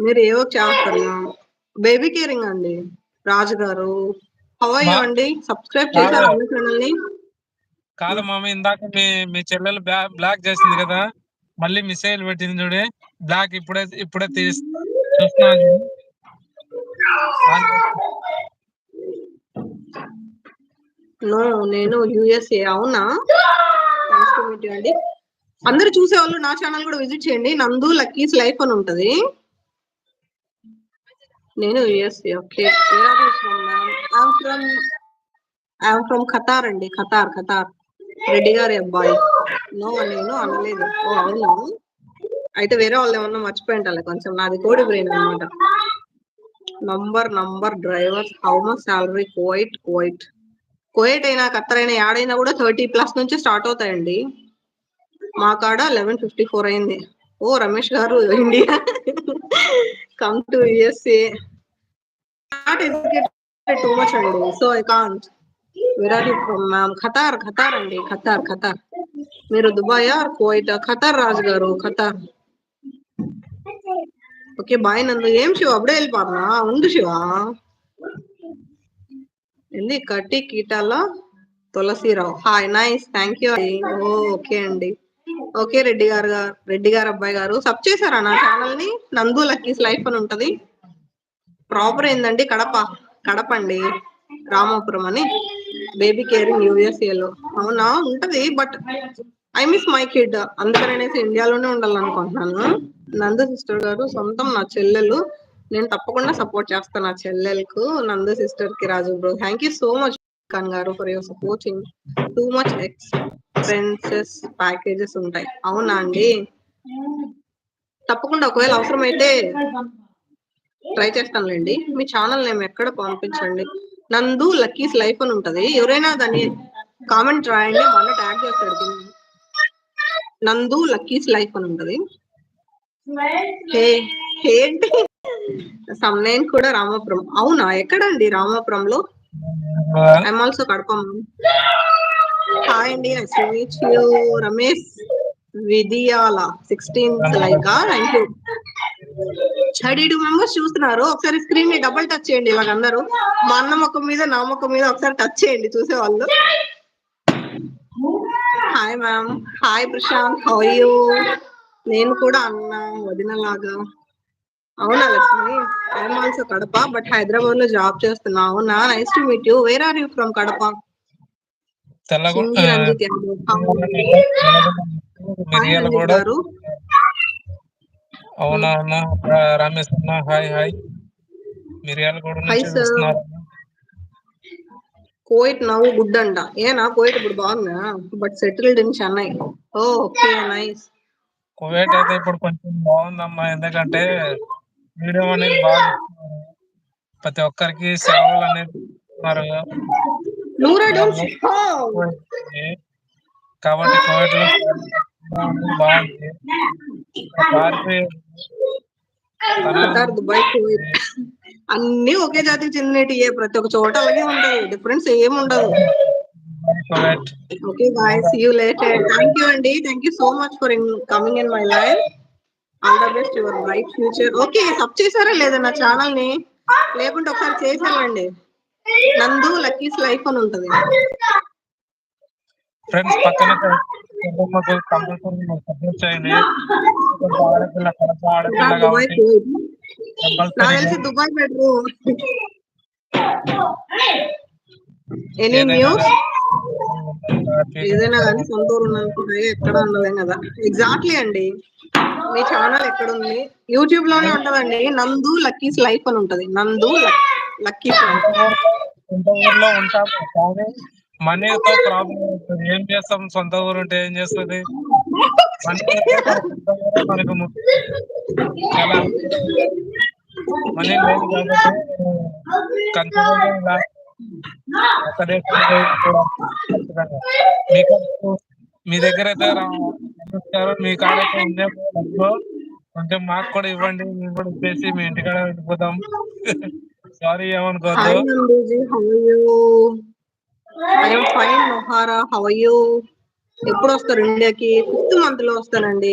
మీరు ఏవో చేస్తారు బేబీ కేరింగ్ అండి. రాజు గారు. అండి? సబ్స్క్రైబ్ చేశారు. అన్ని కాదు మామ ఇందాక మీ మీ చెల్లెలు బ్లా- బ్లాక్ చేసింది కదా. మళ్ళీ మిసైల్ పెట్టింది చూడే. బ్లాక్ ఇప్పుడే ఇప్పుడే తీస్ చూస్తున్నాను నో నేను యుఎస్ఏ అవునా? అండి. అందరు చూసే వాళ్ళు నా ఛానల్ కూడా విజిట్ చేయండి. నందు లక్కీస్ లైఫ్ అని ఉంటది. నేను USA okay from I'm from Qatar అండి ఖతార్ ఖతార్ రెడ్డి గారి అబ్బాయి. నో నేను అనలేదు. ఓ అవును? అయితే వేరే వాళ్ళు ఏమన్నా మర్చిపోయి ఉంటారు కొంచెం నాది కోడి బ్రెయిన్ అనమాట number number driver how much salary Kuwait Kuwait Kuwait అయినా ఖత్తర్ అయినా యాడైనా కూడా థర్టీ ప్లస్ నుంచి స్టార్ట్ అవుతాయండి. మా కాడ లెవెన్ ఫిఫ్టీ ఫోర్ అయింది. ఓ రమేష్ గారు India come to USA not educated too much అండి so I can't where are you from ma'am Qatar Qatar అండి ఖతార్ ఖతార్ మీరు Dubai or Kuwait Qatar Raju గారు ఖతార్. ఓకే బాయ్ నందు. ఏం శివ? అప్పుడే వెళ్ళిపోతున్నా. ఉండు శివ. ఏంది? కట్టి కీటాల Tulasirao. Hi nice thank you okay అండి. ఓకే రెడ్డి గారు గారు రెడ్డి గారు అబ్బాయి గారు. సబ్ చేశారా నా ఛానల్ని నందు లక్కీస్ లైఫ్ అని ఉంటది. ప్రాపర్ ఏందండి? కడప కడప అండి. రామాపురం అని. బేబీ కేరింగ్ యూఎస్ఏ లో. అవునా? ఉంటది but I miss my kid అందుకనేసి ఇండియాలోనే ఉండాలనుకుంటున్నాను. నందు సిస్టర్ గారు సొంతం నా చెల్లెలు. నేను తప్పకుండా సపోర్ట్ చేస్తాను నా చెల్లెలకు Nandu సిస్టర్కి Raju bro thank you so much Khan గారు for your supporting too much expenses packages ఉంటాయి. అవునా అండి? తప్పకుండా ఒకవేళ అవసరమైతే ట్రై చేస్తానులేండి. మీ ఛానల్ నేమ్ ఎక్కడ పంపించండి? నందు లక్కీస్ లైఫ్ అని ఉంటది. ఎవరైనా దాన్ని కామెంట్ రాయండి. మొన్న ట్యాగ్ చేస్తాడు. నందు లక్కీస్ లైఫ్ అని ఉంటది. హే ఏంటి సమ్నేన్ కూడా రామాపురం. అవునా? ఎక్కడండి రామాపురంలో? ఐఎమ్ ఆల్సో కడపం హాయ్ అండి nice to meet you Ramesh విదియాల sixteenth like? Thank you two members చూస్తున్నారు? ఒకసారి స్క్రీన్ని డబుల్ టచ్ చేయండి ఇలాగ అందరూ మా అన్న ముఖం మీద నా ముఖం మీద ఒకసారి టచ్ చేయండి చూసే వాళ్ళు hi ma'am hi Prashanth how you నేను కూడా అన్నా వదినలాగా. అవునా Lakshmi? I'm also Kadapa but హైదరాబాద్లో జాబ్ చేస్తున్నా అవునా? Nice to meet you where are you from Kadapa? అవునా. అవునా రమేష్ అన్న హాయ్ హాయ్. మిరియాల కూడా కోయిట్ నవ్వు గుడ్ అంట. ఏనా? కోయిట్ ఇప్పుడు బాగుందా? But settled in Chennai oh okay nice Kuwait అయితే ఇప్పుడు కొంచెం బాగుందమ్మా. ఎందుకంటే వీడియో అనేది బాగా. ప్రతి ఒక్కరికి సేవలు అనేది. కాబట్టి కువైట్లో బాగుంది. అన్ని ఒకే జాతికి చెందినటియే ప్రతి ఒక్క చోట అలాగే ఉంటాయి. డిఫరెన్స్ ఏం ఉండదు okay bye see you later thank you అండి. Thank you so much for coming in my life all the best your bright future okay sub చేశారా లేదా నా ఛానల్ని? లేకుంటే ఒకసారి చేశానండి నందు లక్కీస్ లైఫ్ అని ఉంటది. ఫ్రెండ్స్ పక్కన దుబాయ్ తెలిసి బెటరు ఎనీ న్యూస్ ఏదైనా కానీ సొంత ఊరు ఉన్నందుకు ఎక్కడ ఉండలేం కదా. ఎగ్జాక్ట్లీ అండి. మీ ఛానల్ ఎక్కడ ఉంది యూట్యూబ్లోనే ఉంటదండి. నందు లక్కీస్ లైఫ్ అని ఉంటది. నందు లక్కీస్ సొంత ఊర్లో ఉంటాము కానీ మనీతో ప్రాబ్లం అవుతుంది ఏం చేస్తాం? సొంత ఊరు ఉంటే ఏం చేస్తుంది? మనీ ఉంటే మన మనకు మనీ లేదు కాబట్టి మీ దగ్గర అయితే మీ కాడ ఉండే కొంచెం మాకు కూడా ఇవ్వండి మేము కూడా ఇచ్చేసి మీ ఇంటికాడ వెళ్ళిపోతాం సారీ ఏమనుకోవద్దు. ఫైన్ మొహారా ఎప్పుడు వస్తారు ఇండియాకి ఫిఫ్త్ మంత్లో వస్తానండి.